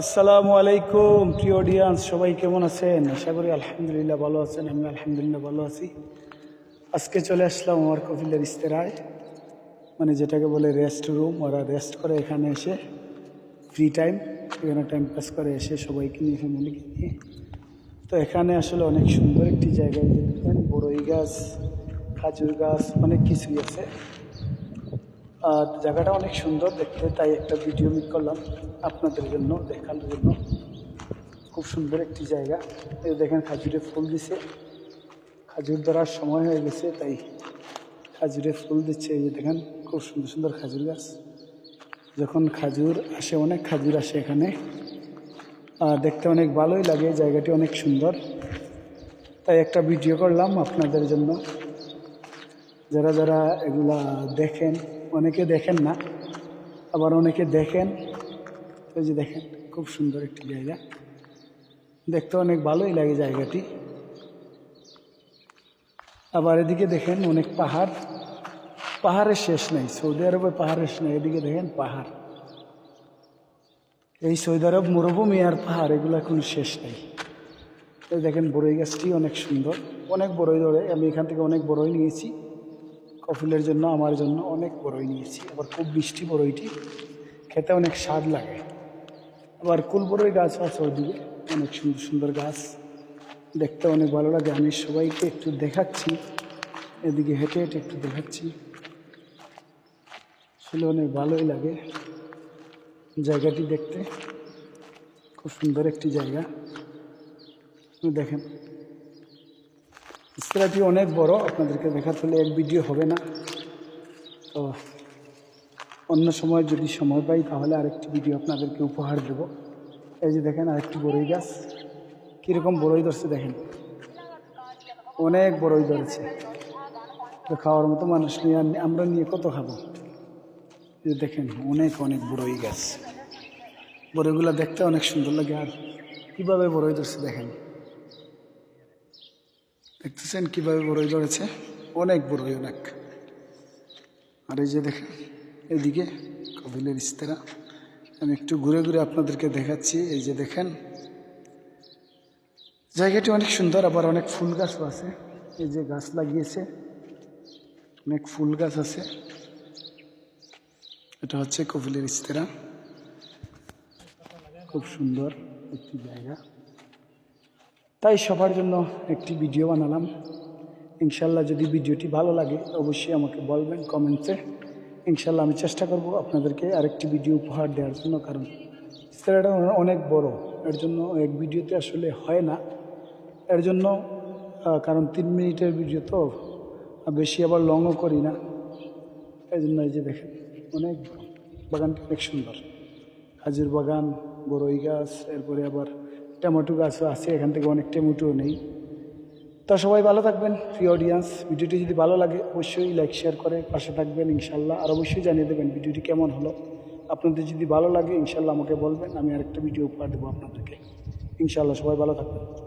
আসসালামু আলাইকুম, প্রিয় অডিয়েন্স সবাই কেমন আছেন? আশা করি আলহামদুলিল্লাহ ভালো আছেন আমি আলহামদুলিল্লাহ ভালো আছি। আজকে চলে আসলাম আমার কপিলের ইস্তেরায় মানে যেটাকে বলে রেস্ট রুম ওরা রেস্ট করে এখানে এসে ফ্রি টাইম এখানে টাইম পাস করে এসে সবাইকে নিয়ে ফ্যামিলিকে নিয়ে। তো এখানে আসলে অনেক সুন্দর একটি জায়গায় দেখবেন, বড়ই গাছ, খাজুর গাছ, অনেক কিছুই আছে। আর জায়গাটা অনেক সুন্দর দেখতে, তাই একটা ভিডিও মিট করলাম আপনাদের জন্য, দেখার জন্য। খুব সুন্দর একটি জায়গা। এই দেখেন, খাজুরে ফুল দিছে। খাজুর ধরার সময় হয়ে গেছে, তাই খাজুরে ফুল দিচ্ছে। এই দেখেন, খুব সুন্দর সুন্দর খাজুর গাছ। যখন খাজুর আসে, অনেক খাজুর আসে এখানে। আর দেখতে অনেক ভালোই লাগে, জায়গাটি অনেক সুন্দর। তাই একটা ভিডিও করলাম আপনাদের জন্য। যারা যারা এগুলা দেখেন, অনেকে দেখেন না, আবার অনেকে দেখেন। ওই যে দেখেন, খুব সুন্দর একটি জায়গা। দেখতে অনেক ভালোই লাগে জায়গাটি। আবার এদিকে দেখেন অনেক পাহাড়। পাহাড়ের শেষ নেই, সৌদি আরবে পাহাড়ের শেষ নেই, এদিকে দেখেন পাহাড়। এই সৌদি আরব মরুভূমি আর পাহাড়, এগুলো কোনো শেষ নেই। দেখেন বড়ই গাছটি অনেক সুন্দর, অনেক বড়ই ধরে, আমি এখান থেকে অনেক বড়ই নিয়েছি। কফিলের জন্য আমার জন্য অনেক বড়ই নিয়েছি। আবার খুব মিষ্টি বড়ইটি খেতে অনেক স্বাদ লাগে। আবার কুল বড়ই গাছ আছে ওদিকে। অনেক সুন্দর সুন্দর গাছ। দেখতে অনেক ভালো লাগে। আমি সবাইকে একটু দেখাচ্ছি। এদিকে হেঁটে হেঁটে একটু দেখাচ্ছি। আসলে অনেক ভালোই লাগে জায়গাটি দেখতে। খুব সুন্দর একটি জায়গা। দেখেন। ইস্তেরাটি অনেক বড়, আপনাদেরকে দেখাতে হলে এক ভিডিও হবে না। তো অন্য সময় যদি সময় পাই, তাহলে আরেকটি ভিডিও আপনাদেরকে উপহার দেব। এই যে দেখেন, আরেকটি বড়ই গাছ। কীরকম বড়ই ধরছে দেখেন। অনেক বড়ই ধরেছে। তো খাওয়ার মতো মানুষ নিয়ে আমরা নিয়ে কত খাব? দেখেন, অনেক অনেক বড়ই গাছ। বড়ইগুলো দেখতে অনেক সুন্দর লাগে, আর কীভাবে বড়ই ধরছে দেখেন। দেখতেছেন কীভাবে বড়ই ধরেছে অনেক বড়ই, অনেক। আর এই যে দেখেন, এদিকে কবিলের ইস্তেরা আমি একটু ঘুরে ঘুরে আপনাদেরকে দেখাচ্ছি। এই যে দেখেন, জায়গাটি অনেক সুন্দর, আবার অনেক ফুল গাছও আছে। এই যে গাছ লাগিয়েছে, অনেক ফুল গাছ আছে। এটা হচ্ছে কপিলের ইস্তেরা খুব সুন্দর একটি জায়গা। তাই সবার জন্য একটি ভিডিও বানালাম। ইনশাল্লাহ যদি ভিডিওটি ভালো লাগে, অবশ্যই আমাকে বলবেন কমেন্টসে ইনশাল্লাহ আমি চেষ্টা করব আপনাদেরকে আরেকটি ভিডিও উপহার দেওয়ার জন্য, কারণ ইস্তারাটা অনেক বড়। এর জন্য এক ভিডিওতে আসলে হয় না। এর জন্য কারণ তিন মিনিটের ভিডিও তো বেশি আবার লংও করি না। এই জন্য এই যে দেখেন, অনেক। বাগানটি অনেক সুন্দর। খাজুর বাগান বড়ই গাছ, এরপরে আবার টমেটো গাছও আছে, এখান থেকে অনেক টমেটো নেই। তা সবাই ভালো থাকবেন, প্রিয় অডিয়েন্স ভিডিওটি যদি ভালো লাগে অবশ্যই লাইক শেয়ার করে পাশে থাকবেন ইনশাল্লাহ। আর অবশ্যই জানিয়ে দেবেন ভিডিওটি কেমন হলো। আপনাদের যদি ভালো লাগে ইনশাল্লাহ আমাকে বলবেন, আমি আরেকটা ভিডিও উপহার দেবো আপনাদেরকে। ইনশাল্লাহ সবাই ভালো থাকবেন।